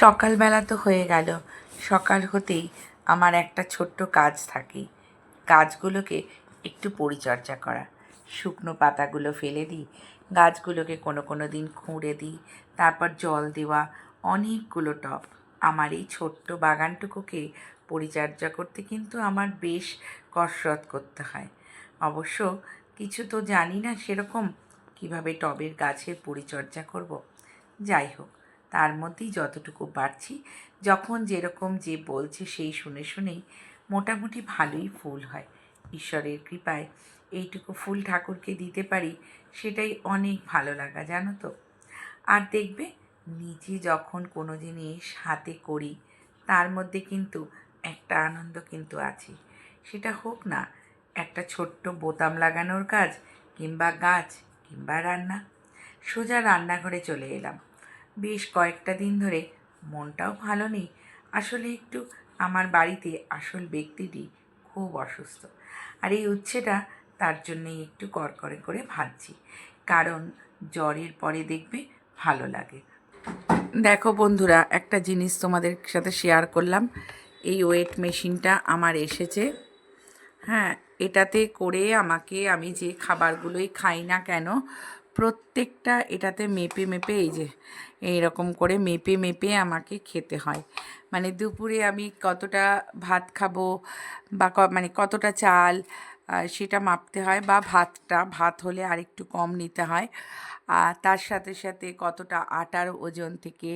সকালবেলা তো হয়ে গেল। সকাল হতেই আমার একটা ছোট্ট কাজ থাকে। গাছগুলোকে একটু পরিচর্যা করা। শুকনো পাতাগুলো ফেলে দিই, গাছগুলোকে কোনো কোনো দিন খুঁড়ে দিই, তারপর জল দেওয়া, অনেকগুলো টব। আমার এই ছোট্ট বাগানটুকুকে পরিচর্যা করতে কিন্তু আমার বেশ কসরত করতে হয়। অবশ্য কিছু তো জানি না সেরকম কীভাবে টবের গাছের পরিচর্যা করব। যাই হোক তার মধ্যেই যতটুকু পারছি। যখন যেরকম যে বলছে সেই শুনে শুনেই মোটামুটি ভালোই ফুল হয়। ঈশ্বরের কৃপায় এইটুকু ফুল ঠাকুরকে দিতে পারি, সেটাই অনেক ভালো লাগা, জানো তো? আর দেখবে, নিজে যখন কোনো জিনিস হাতে করি, তার মধ্যে কিন্তু একটা আনন্দ কিন্তু আছে। সেটা হোক না, একটা ছোট্ট বোতাম লাগানোর কাজ, কিংবা গাছ, কিংবা রান্না। সোজা রান্নাঘরে চলে এলাম। বেশ কয়েকটা দিন ধরে মনটাও ভালো নেই। আসলে একটু আমার বাড়িতে আসল ব্যক্তিটি খুব অসুস্থ। আর এই উচ্ছেটা তার জন্যই একটু করকরে করে ভাজছি কারণ জ্বরের পরে দেখবে ভালো লাগে। দেখো বন্ধুরা, একটা জিনিস তোমাদের সাথে শেয়ার করলাম। এই ওয়েট মেশিনটা আমার এসেছে। হ্যাঁ এটাতে করে আমাকে আমি যে খাবারগুলোই খাই না কেন প্রত্যেকটা এটাতে মেপে মেপে এই যে, এইরকম করে মেপে মেপে আমাকে খেতে হয়। মানে দুপুরে আমি কতটা ভাত খাব বা মানে কতটা চাল সেটা মাপতে হয় বা ভাতটা, ভাত হলে আরেকটু কম নিতে হয়। আর তার সাথে সাথে কতটা আটার ওজন থেকে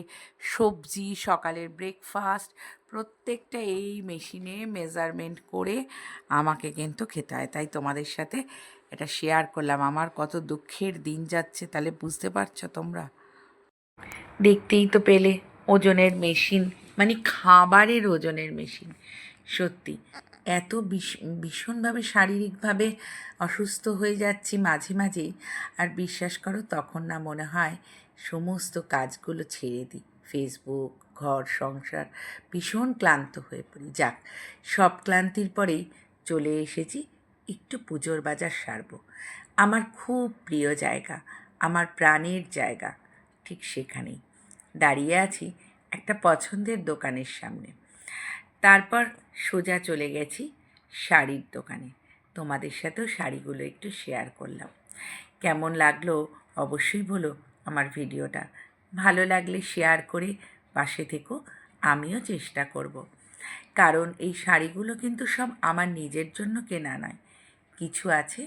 সবজি, সকালের ব্রেকফাস্ট প্রত্যেকটা এই মেশিনে মেজারমেন্ট করে আমাকে কিন্তু খেতে হয়। তাই তোমাদের সাথে এটা শেয়ার করলাম। আমার কত দুঃখের দিন যাচ্ছে, তাহলে বুঝতে পারছ তোমরা? দেখতেই তো পেলে, ওজনের মেশিন মানে খাবারের ওজনের মেশিন সত্যি। এত ভীষ- ভীষণভাবে শারীরিকভাবে অসুস্থ হয়ে যাচ্ছি মাঝে মাঝেই, আর বিশ্বাস করো তখন না মনে হয় সমস্ত কাজগুলো ছেড়ে দিই। ফেসবুক ঘর, সংসার, ভীষণ ক্লান্ত হয়ে পড়ি। যাক, সব ক্লান্তির পরেই চলে এসেছি। একটু পুজোর বাজার সারবো। আমার খুব প্রিয় জায়গা, আমার প্রাণের জায়গা, ঠিক সেখানেই। দাঁড়িয়ে আছি একটা পছন্দের দোকানের সামনে। তারপর সোজা চলে গেছি শাড়ির দোকানে। তোমাদের সাথেও শাড়িগুলো একটু শেয়ার করলাম। কেমন লাগল অবশ্যই বলো আমার ভিডিওটা। ভালো লাগলে শেয়ার করে পাশে থেকো, আমিও চেষ্টা করব। কারণ এই শাড়িগুলো কিন্তু সব আমার নিজের জন্য কেনা নয়। কিছু আছে,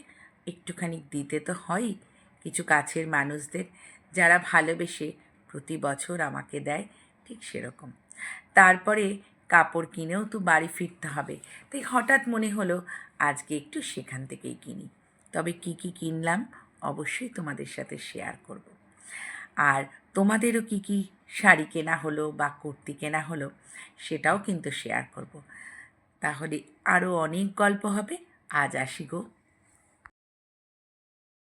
একটুখানি দিতে তো হয়ই কিছু কাছের মানুষদের, যারা ভালোবেসে প্রতি বছর আমাকে দেয়, ঠিক সেরকম তারপরে কাপড় কিনেও তো বাড়ি ফিরতে হবে, তাই হঠাৎ মনে হলো আজকে একটু সেখান থেকেই কিনি তবে কি কি কিনলাম, অবশ্যই তোমাদের সাথে শেয়ার করব। আর তোমাদেরও কি কি শাড়ি কেনা হলো বা কুর্তি কেনা হলো, সেটাও কিন্তু শেয়ার করব। তাহলে আরও অনেক গল্প হবে আজ আসি গো।